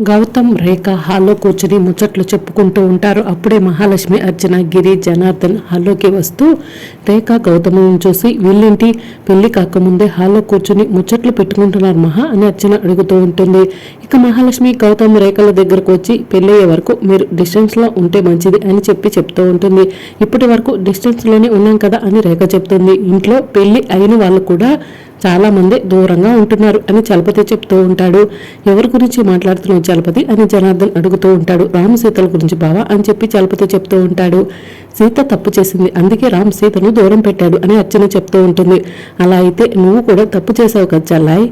గౌతమ్ రేఖ హాల్లో కూర్చుని ముచ్చట్లు చెప్పుకుంటూ ఉంటారు. అప్పుడే మహాలక్ష్మి అర్చన గిరి జనార్దన్ హాల్లోకి వస్తూ రేఖ గౌతమ్ని చూసి వీళ్ళేంటి? పెళ్ళి కాకముందే హాల్లో కూర్చుని ముచ్చట్లు పెట్టుకుంటున్నారు మహా అని అర్చన అడుగుతూ ఉంటుంది. ఇక మహాలక్ష్మి గౌతమ్ రేఖల దగ్గరకు వచ్చి పెళ్ళయ్యే వరకు మీరు డిస్టెన్స్లో ఉంటే మంచిది అని చెప్పి చెప్తూ ఉంటుంది. ఇప్పటి వరకు డిస్టెన్స్లోనే ఉన్నాం కదా అని రేఖ చెప్తుంది. ఇంట్లో పెళ్ళి అయిన వాళ్ళు కూడా చాలా మంది దూరంగా ఉంటున్నారు అని చలపతి చెప్తూ ఉంటాడు. ఎవరి గురించి మాట్లాడుతున్నావు చలపతి అని జనార్దన్ అడుగుతూ ఉంటాడు. రామ్ సీతల గురించి బావా అని చెప్పి చలపతి చెప్తూ ఉంటాడు. సీత తప్పు చేసింది. అందుకే రామ్ సీతను దూరం పెట్టాడు అని అర్చన చెప్తూ ఉంటుంది. అలా అయితే నువ్వు కూడా తప్పు చేసావు కదా చల్లాయి.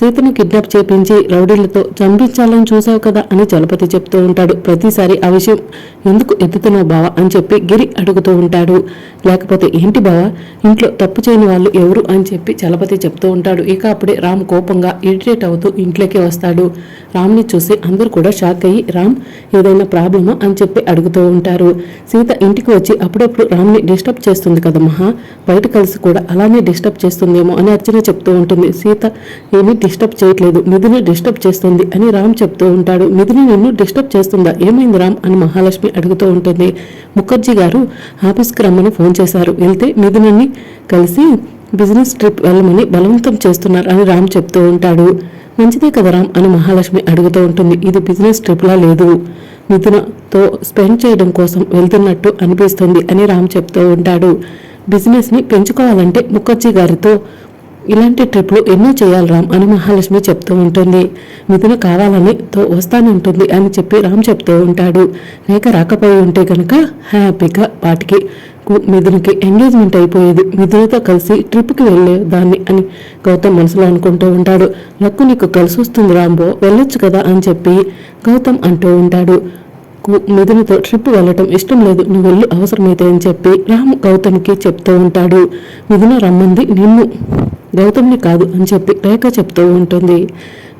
సీతను కిడ్నాప్ చేపించి రౌడీలతో చంపించాలని చూసావు కదా అని చలపతి చెప్తూ ఉంటాడు. ప్రతిసారి ఆ విషయం ఎందుకు ఎత్తుతున్నావు బావ అని చెప్పి గిరి అడుగుతూ ఉంటాడు. లేకపోతే ఏంటి బావ? ఇంట్లో తప్పు చేయని వాళ్ళు ఎవరు అని చెప్పి చలపతి చెప్తూ ఉంటాడు. ఇక అప్పుడే రామ్ కోపంగా ఇరిటేట్ అవుతూ ఇంట్లోకి వస్తాడు. రామ్ని చూసి అందరూ కూడా షాక్ అయ్యి రామ్ ఏదైనా ప్రాబ్లమా? అని చెప్పి అడుగుతూ ఉంటారు. సీత ఇంటికి వచ్చి అప్పుడప్పుడు రామ్ని డిస్టర్బ్ చేస్తుంది కదా మహా. బయట కలిసి కూడా అలానే డిస్టర్బ్ చేస్తుందేమో అని అర్చన చెప్తూ ఉంటుంది. సీత ఏమి డిస్టర్బ్ చేయట్లేదు. నిధిని డిస్టర్బ్ చేస్తుంది అని రామ్ చెప్తూ ఉంటాడు. నిధిని నిన్ను డిస్టర్బ్ చేస్తుందా? ఏమైంది రామ్ అని మహాలక్ష్మి అడుగుతూ ఉంటుంది. ముఖర్జీ గారు ఆఫీస్కి రమ్మని ఫోన్ చేశారు. వెళ్తే నిధిని కలిసి బిజినెస్ ట్రిప్ వెళ్ళమని బలవంతం చేస్తున్నారు అని రామ్ చెప్తూ ఉంటాడు. మంచిదే కదా రామ్ అని మహాలక్ష్మి అడుగుతూ ఉంటుంది. ఇది బిజినెస్ ట్రిప్లా లేదు. మిథునతో స్పెండ్ చేయడం కోసం వెళ్తున్నట్టు అనిపిస్తుంది అని రామ్ చెప్తూ ఉంటాడు. బిజినెస్ని పెంచుకోవాలంటే ముఖర్జీ గారితో ఇలాంటి ట్రిప్లు ఎన్నో చేయాలి రామ్ అని మహాలక్ష్మి చెప్తూ ఉంటుంది. మిథున కావాలని తో వస్తానంటుంది అని చెప్పి రామ్ చెప్తూ ఉంటాడు. రేఖ రాకపోయి ఉంటే కనుక హ్యాపీగా వాటికి మిథునికి ఎంగేజ్మెంట్ అయిపోయేది. మిథునతో కలిసి ట్రిప్కి వెళ్ళే దాన్ని అని గౌతమ్ మనసులో అనుకుంటూ ఉంటాడు. లక్కు నీకు కలిసి వస్తుంది రాంబో వెళ్ళొచ్చు కదా అని చెప్పి గౌతమ్ అంటూ ఉంటాడు. నాకు మిథునతో ట్రిప్ వెళ్ళటం ఇష్టం లేదు. నువ్వు వెళ్ళి అవసరమైతే అని చెప్పి రామ్ గౌతమ్కి చెప్తూ ఉంటాడు. మిథున రమ్మంది నిన్ను గౌతమ్ని కాదు అని చెప్పి రేఖ చెప్తూ ఉంటుంది.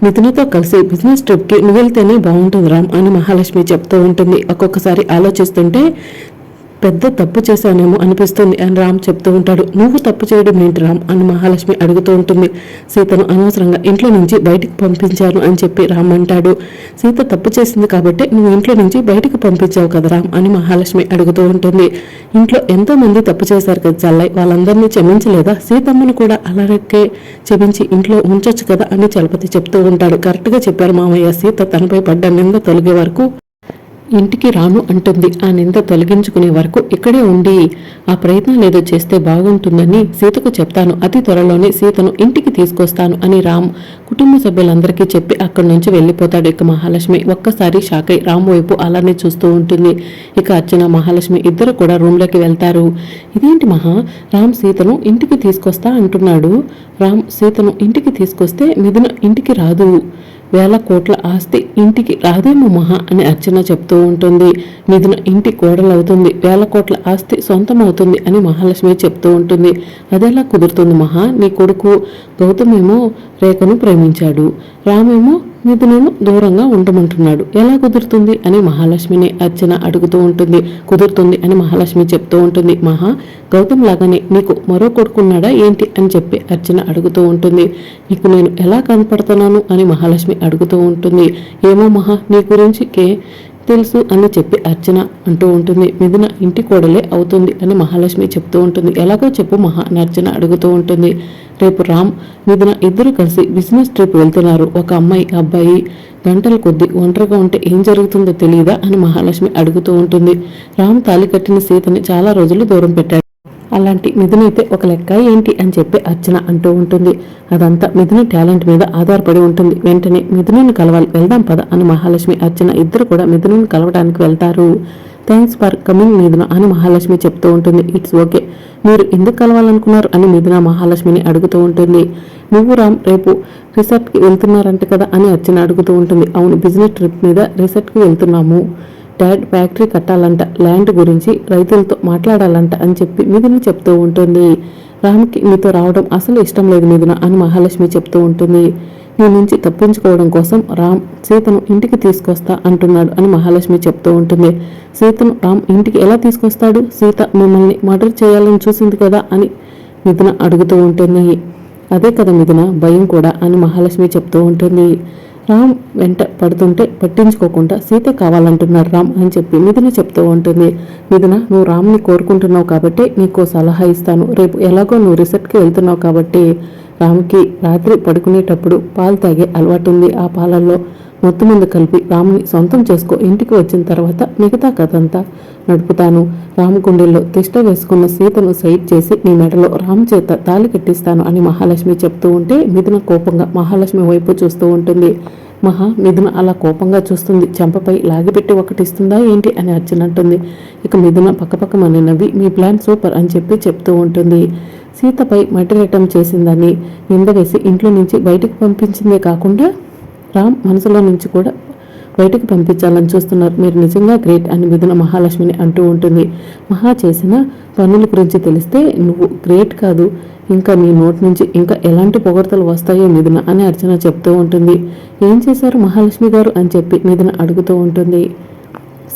మిథునతో కలిసి బిజినెస్ ట్రిప్కి నువ్వు వెళ్తేనే బాగుంటుంది రామ్ అని మహాలక్ష్మి చెప్తూ ఉంటుంది. ఒక్కొక్కసారి ఆలోచిస్తుంటే పెద్ద తప్పు చేశానేమో అనిపిస్తుంది అని రామ్ చెప్తూ ఉంటాడు. నువ్వు తప్పు చేయడం ఏంటి రామ్? అని మహాలక్ష్మి అడుగుతూ ఉంటుంది. సీతను అనవసరంగా ఇంట్లో నుంచి బయటికి పంపించాను అని చెప్పి రామ్ అంటాడు. సీత తప్పు చేసింది కాబట్టి నువ్వు ఇంట్లో నుంచి బయటికి పంపించావు కదా రామ్? అని మహాలక్ష్మి అడుగుతూ ఉంటుంది. ఇంట్లో ఎంతో మంది తప్పు చేశారు కదా చల్లయ్య వాళ్ళందరినీ క్షమించలేదా? సీతమ్మను కూడా అలాగే క్షమించి ఇంట్లో ఉంచొచ్చు కదా అని చలపతి చెప్తూ ఉంటాడు. కరెక్ట్గా చెప్పారు మామయ్య. సీత తనపై పడ్డ నింద తొలగే వరకు ఇంటికి రాను అంటుంది. ఆ నింద తొలగించుకునే వరకు ఇక్కడే ఉండి ఆ ప్రయత్నం ఏదో చేస్తే బాగుంటుందని సీతకు చెప్తాను. అతి త్వరలోనే సీతను ఇంటికి తీసుకొస్తాను అని రామ్ కుటుంబ సభ్యులందరికీ చెప్పి అక్కడి నుంచి వెళ్ళిపోతాడు. ఇక మహాలక్ష్మి ఒక్కసారి షాక్ అయి రామ్ వైపు అలానే చూస్తూ ఉంటుంది. ఇక అర్చన మహాలక్ష్మి ఇద్దరు కూడా రూమ్లోకి వెళ్తారు. ఇదేంటి మహా? రామ్ సీతను ఇంటికి తీసుకొస్తా అంటున్నాడు. రామ్ సీతను ఇంటికి తీసుకొస్తే మిథున ఇంటికి రాదు. వేల కోట్ల ఆస్తి ఇంటికి రాదేమో మహా అని అర్చన చెప్తూ ఉంటుంది. మిథున ఇంటి కోడలవుతుంది. వేల కోట్ల ఆస్తి సొంతం అవుతుంది అని మహాలక్ష్మి చెప్తూ ఉంటుంది. అదెలా కుదురుతుంది మహా నీ కొడుకు గౌతమేమో రేఖను ప్రేమించాడు. రామేమో నిధులను దూరంగా ఉండమంటున్నాడు. ఎలా కుదురుతుంది? అని మహాలక్ష్మిని అర్చన అడుగుతూ ఉంటుంది. కుదురుతుంది అని మహాలక్ష్మి చెప్తూ ఉంటుంది. మహా గౌతమ్ లాగానే నీకు మరో కొడుకున్నాడా ఏంటి? అని చెప్పి అర్చన అడుగుతూ ఉంటుంది. నీకు నేను ఎలా కనపడుతున్నాను? అని మహాలక్ష్మి అడుగుతూ ఉంటుంది. ఏమో మహా నీ గురించి కే తెలుసు? అని చెప్పి అర్చన అంటూ ఉంటుంది. మిథున ఇంటి కోడలే అవుతుంది అని మహాలక్ష్మి చెప్తూ ఉంటుంది. ఎలాగో చెప్పు మహా అని అర్చన అడుగుతూ ఉంటుంది. రేపు రామ్ మిథున ఇద్దరు కలిసి బిజినెస్ ట్రిప్ వెళ్తున్నారు. ఒక అమ్మాయి అబ్బాయి గంటల కొద్దీ ఒంటరిగా ఉంటే ఏం జరుగుతుందో తెలియదా అని మహాలక్ష్మి అడుగుతూ ఉంటుంది. రామ్ తాలి కట్టిన సీతని చాలా రోజులు దూరం పెట్టాడు. అలాంటి మిథునైతే ఒక లెక్క ఏంటి అని చెప్పి అర్చన అంటూ ఉంటుంది. అదంతా మిథున టాలెంట్ మీద ఆధారపడి ఉంటుంది. వెంటనే మిథునని కలవాలి వెళ్దాం పద అని మహాలక్ష్మి అర్చన ఇద్దరు కూడా మిథునని కలవడానికి వెళ్తారు. థ్యాంక్స్ ఫర్ కమింగ్ మిథున అని మహాలక్ష్మి చెప్తూ ఉంటుంది. ఇట్స్ ఓకే మీరు ఎందుకు కలవాలనుకున్నారు అని మిథున మహాలక్ష్మిని అడుగుతూ ఉంటుంది. నువ్వు రామ్ రేపు రిసార్ట్కి వెళ్తున్నారంట కదా అని అర్చన అడుగుతూ ఉంటుంది. అవును బిజినెస్ ట్రిప్ మీద రిసార్ట్కి వెళ్తున్నాము. డాడ్ ఫ్యాక్టరీ కట్టాలంట ల్యాండ్ గురించి రైతులతో మాట్లాడాలంట అని చెప్పి మిథున చెప్తూ ఉంటుంది. రామ్కి మీతో రావడం అసలు ఇష్టం లేదు మిథున అని మహాలక్ష్మి చెప్తూ ఉంటుంది. నీ నుంచి తప్పించుకోవడం కోసం రామ్ సీతను ఇంటికి తీసుకొస్తా అంటున్నాడు అని మహాలక్ష్మి చెప్తూ ఉంటుంది. సీతను రామ్ ఇంటికి ఎలా తీసుకొస్తాడు? సీత మిమ్మల్ని మర్డర్ చేయాలని చూసింది కదా అని మిథున అడుగుతూ ఉంటుంది. అదే కదా మిథున భయం కూడా అని మహాలక్ష్మి చెప్తూ ఉంటుంది. రామ్ వెంట పడుతుంటే పట్టించుకోకుండా సీత కావాలంటున్నారు రామ్ అని చెప్పి మిథున చెప్తూ ఉంటుంది. మిథున నువ్వు రామ్ని కోరుకుంటున్నావు కాబట్టి నీకు సలహా ఇస్తాను. రేపు ఎలాగో నువ్వు రిసెప్ట్కి వెళ్తున్నావు కాబట్టి రామ్కి రాత్రి పడుకునేటప్పుడు పాలు తాగే అలవాటు ఉంది ఆ పాలల్లో మొత్తం ముందు కలిపి రాముని సొంతం చేసుకో ఇంటికి వచ్చిన తర్వాత మిగతా కథ అంతా నడుపుతాను రామకుండీల్లో తిష్ట వేసుకున్న సీతను సైడ్ చేసి నీ మెడలో రామ్ చేత తాలి కట్టిస్తాను అని మహాలక్ష్మి చెప్తూ ఉంటే మిథున కోపంగా మహాలక్ష్మి వైపు చూస్తూ ఉంటుంది. మహా మిథున అలా కోపంగా చూస్తుంది. చెంపపై లాగిపెట్టి ఒకటిస్తుందా ఏంటి? అని అర్చన అంటుంది. ఇక మిథున పక్కపక్కమని నవ్వి మీ ప్లాన్ సూపర్ అని చెప్పి చెప్తూ ఉంటుంది. సీతపై మటిరేటం చేసిందని నిందవేసి ఇంట్లో నుంచి బయటకు పంపించిందే కాకుండా రామ్ మనసులో నుంచి కూడా బయటకు పంపించాలని చూస్తున్నారు. మీరు నిజంగా గ్రేట్ అని మిథున మహాలక్ష్మిని అంటూ ఉంటుంది. మహా చేసిన పనుల గురించి తెలిస్తే నువ్వు గ్రేట్ కాదు. ఇంకా నీ నోటి నుంచి ఇంకా ఎలాంటి పొగడతలు వస్తాయో మిథున అని అర్చన చెప్తూ ఉంటుంది. ఏం చేశారు మహాలక్ష్మి గారు అని చెప్పి మిథున అడుగుతూ ఉంటుంది.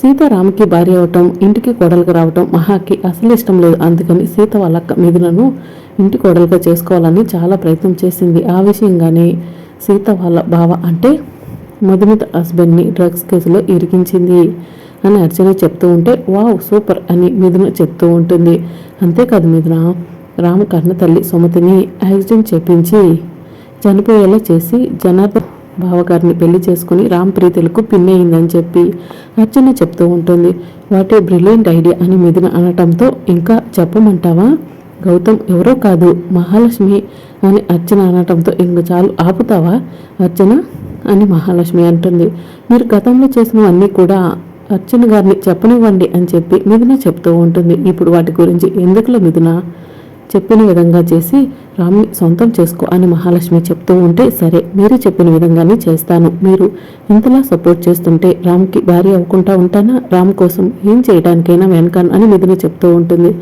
సీతారాముకి భార్య అవటం ఇంటికి కోడలుగా రావటం మహాకి అసలు ఇష్టం లేదు. అందుకని సీత వాళ్ళ అక్క మిథునను ఇంటి కోడలుగా చేసుకోవాలని చాలా ప్రయత్నం చేసింది. ఆ విషయంగానే సీత వాళ్ళ బావ అంటే మధుమిత హస్బెండ్ని డ్రగ్స్ కేసులో ఇరికించింది అని అర్చన చెప్తూ ఉంటే వావ్ సూపర్ అని మిథున చెప్తూ ఉంటుంది. అంతేకాదు మిథున రామ కన్న తల్లి సుమతిని యాక్సిడెంట్ చేపించి చనిపోయేలా చేసి జనార్దన్ బావగారిని పెళ్ళి చేసుకుని రామ్ ప్రీతులకు పిన్నయిందని చెప్పి అర్చన చెప్తూ ఉంటుంది. వాట్ ఏ బ్రిలియంట్ ఐడియా అని మిథున అనటంతో ఇంకా చెప్పమంటావా? గౌతమ్ ఎవరో కాదు మహాలక్ష్మి అని అర్చన అనటంతో ఇంక చాలు ఆపుతావా? అర్చన అని మహాలక్ష్మి అంటుంది. మీరు గతంలో చేసినవన్నీ కూడా అర్చన గారిని చెప్పనివ్వండి అని చెప్పి మిథున చెప్తూ ఉంటుంది. ఇప్పుడు వాటి గురించి ఎందుకులో మిథున? చెప్పిన విధంగా చేసి రామ్ని సొంతం చేసుకో అని మహాలక్ష్మి చెప్తూ ఉంటే సరే మీరు చెప్పిన విధంగానే చేస్తాను. మీరు ఇంతలా సపోర్ట్ చేస్తుంటే రామ్కి భార్య అవ్వకుండా ఉంటానా? రామ్ కోసం ఏం చేయడానికైనా వెనకాను అని మిథున చెప్తూ ఉంటుంది.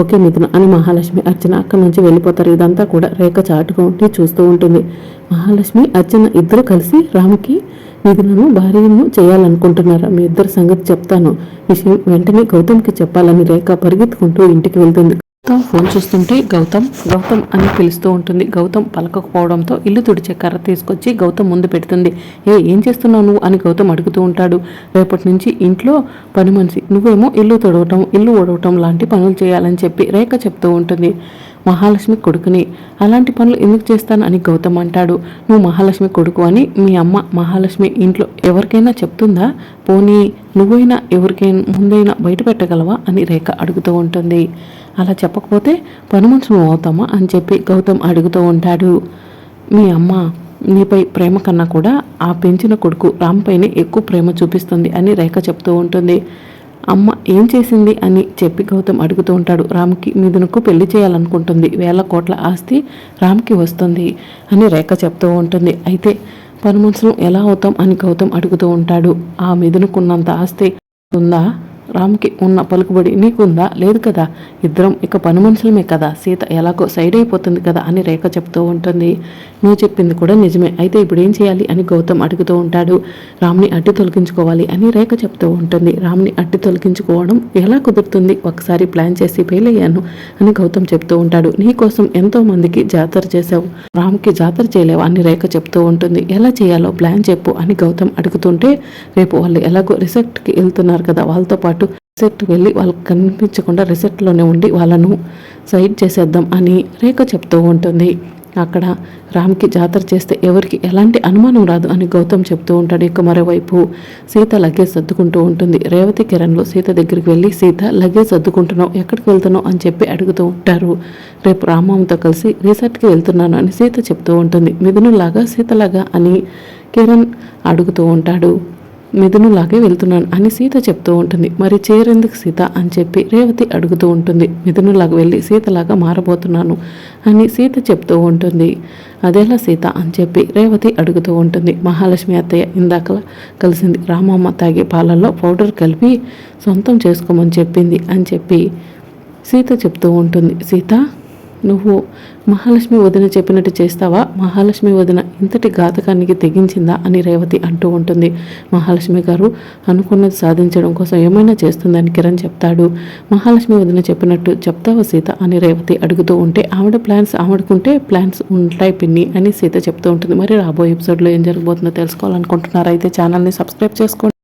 ఓకే మిథున అని మహాలక్ష్మి అర్చన అక్కడి నుంచి వెళ్ళిపోతారు. ఇదంతా కూడా రేఖ చాటుగా ఉంటే చూస్తూ ఉంటుంది. మహాలక్ష్మి అర్చన ఇద్దరు కలిసి రామ్కి మిథునను భార్యను చేయాలనుకుంటున్నారు? మీ ఇద్దరు సంగతి చెప్తాను. విషయం వెంటనే గౌతమ్కి చెప్పాలని రేఖ పరిగెత్తుకుంటూ ఇంటికి వెళ్తుంది. గౌతమ్ ఫోన్ చూస్తుంటే గౌతమ్ గౌతమ్ అని పిలుస్తూ ఉంటుంది. గౌతమ్ పలకకపోవడంతో ఇల్లు తుడిచే కర్ర తీసుకొచ్చి గౌతమ్ ముందు పెడుతుంది. ఏ ఏం చేస్తున్నావు నువ్వు? అని గౌతమ్ అడుగుతూ ఉంటాడు. రేపటి నుంచి ఇంట్లో పని మనిషి నువ్వేమో ఇల్లు తొడవటం ఇల్లు ఒడవటం లాంటి పనులు చేయాలని చెప్పి రేఖ చెప్తూ ఉంటుంది. మహాలక్ష్మి కొడుకుని అలాంటి పనులు ఎందుకు చేస్తాను? అని గౌతమ్ అంటాడు. నువ్వు మహాలక్ష్మి కొడుకు అని మీ అమ్మ మహాలక్ష్మి ఇంట్లో ఎవరికైనా చెప్తుందా? పోనీ నువ్వైనా ఎవరికైనా ముందైనా బయట పెట్టగలవా? అని రేఖ అడుగుతూ ఉంటుంది. అలా చెప్పకపోతే పని మనుషులు అవుతామా అని చెప్పి గౌతమ్ అడుగుతూ ఉంటాడు. మీ అమ్మ నీపై ప్రేమ కన్నా కూడా ఆ పెంచిన కొడుకు రామ్పైనే ఎక్కువ ప్రేమ చూపిస్తుంది అని రేఖ చెప్తూ ఉంటుంది. అమ్మ ఏం చేసింది అని చెప్పి గౌతమ్ అడుగుతూ ఉంటాడు. రామ్కి మిథునకు పెళ్ళి చేయాలనుకుంటుంది. వేల కోట్ల ఆస్తి రామ్కి వస్తుంది అని రేఖ చెప్తూ ఉంటుంది. అయితే పని ఎలా అవుతాం అని గౌతమ్ అడుగుతూ ఉంటాడు. ఆ మిథునకున్నంత ఆస్తి ఉందా? రామ్కి ఉన్న పలుకుబడి నీకుందా? లేదు కదా. ఇద్దరం ఇక పని మనుషులమే కదా. సీత ఎలాగో సైడ్ అయిపోతుంది కదా అని రేఖ చెప్తూ ఉంటుంది. నువ్వు చెప్పింది కూడా నిజమే. అయితే ఇప్పుడు ఏం చేయాలి అని గౌతమ్ అడుగుతూ ఉంటాడు. రామ్ని అట్టి తొలగించుకోవాలి అని రేఖ చెప్తూ ఉంటుంది. రామ్ని అట్టి తొలగించుకోవడం ఎలా కుదురుతుంది? ఒకసారి ప్లాన్ చేసి ఫెయిల్ అయ్యాను అని గౌతమ్ చెప్తూ ఉంటాడు. నీ కోసం ఎంతో మందికి జాతర చేశావు. రామ్కి జాతర చేయలేవు అని రేఖ చెప్తూ ఉంటుంది. ఎలా చేయాలో ప్లాన్ చెప్పు అని గౌతమ్ అడుగుతుంటే రేపు వాళ్ళు ఎలాగో రిసెప్ట్కి వెళ్తున్నారు కదా. వాళ్ళతో పాటు రిసెట్కి వెళ్ళి వాళ్ళకి కనిపించకుండా రిసెట్లోనే ఉండి వాళ్ళను సైడ్ చేసేద్దాం అని రేఖ చెప్తూ ఉంటుంది. అక్కడ రామ్కి జాతర చేస్తే ఎవరికి ఎలాంటి అనుమానం రాదు అని గౌతమ్ చెప్తూ ఉంటాడు. ఇక మరోవైపు సీత లగేజ్ సర్దుకుంటూ ఉంటుంది. రేవతి కిరణ్లో సీత దగ్గరికి వెళ్ళి సీత లగేజ్ సర్దుకుంటున్నావు ఎక్కడికి వెళ్తున్నావు? అని చెప్పి అడుగుతూ ఉంటారు. రేపు రామమ్మతో కలిసి రిసార్ట్కి వెళ్తున్నాను అని సీత చెప్తూ ఉంటుంది. మిథునులాగా సీతలాగా అని కిరణ్ అడుగుతూ ఉంటాడు. మిథునులాగే వెళ్తున్నాను అని సీత చెప్తూ ఉంటుంది. మరి చేరేందుకు సీత అని చెప్పి రేవతి అడుగుతూ ఉంటుంది. మిథునులాగా వెళ్ళి సీతలాగా మారబోతున్నాను అని సీత చెప్తూ ఉంటుంది. అదేలా సీత అని చెప్పి రేవతి అడుగుతూ ఉంటుంది. మహాలక్ష్మి అత్తయ్య ఇందాక కలిసింది. రామమ్మ తాగే పాలల్లో పౌడర్ కలిపి సొంతం చేసుకోమని చెప్పింది అని చెప్పి సీత చెప్తూ ఉంటుంది. సీత నువ్వు మహాలక్ష్మి వదిన చెప్పినట్టు చేస్తావా? మహాలక్ష్మి వదిన ఇంతటి ఘాతకానికి తెగించిందా అని రేవతి అంటూ ఉంటుంది. మహాలక్ష్మి గారు అనుకున్నది సాధించడం కోసం ఏమైనా చేస్తుందని కిరణ్ చెప్తాడు. మహాలక్ష్మి వదిన చెప్పినట్టు చెప్తావా సీత అని రేవతి అడుగుతూ ఉంటే ఆవిడ ప్లాన్స్ ఆవిడకుంటే ప్లాన్స్ ఉంటాయి పిన్ని అని సీత చెప్తూ ఉంటుంది. మరి రాబోయే ఎపిసోడ్లో ఏం జరగబోతుందో తెలుసుకోవాలనుకుంటున్నారా? అయితే ఛానల్ని సబ్స్క్రైబ్ చేసుకోండి.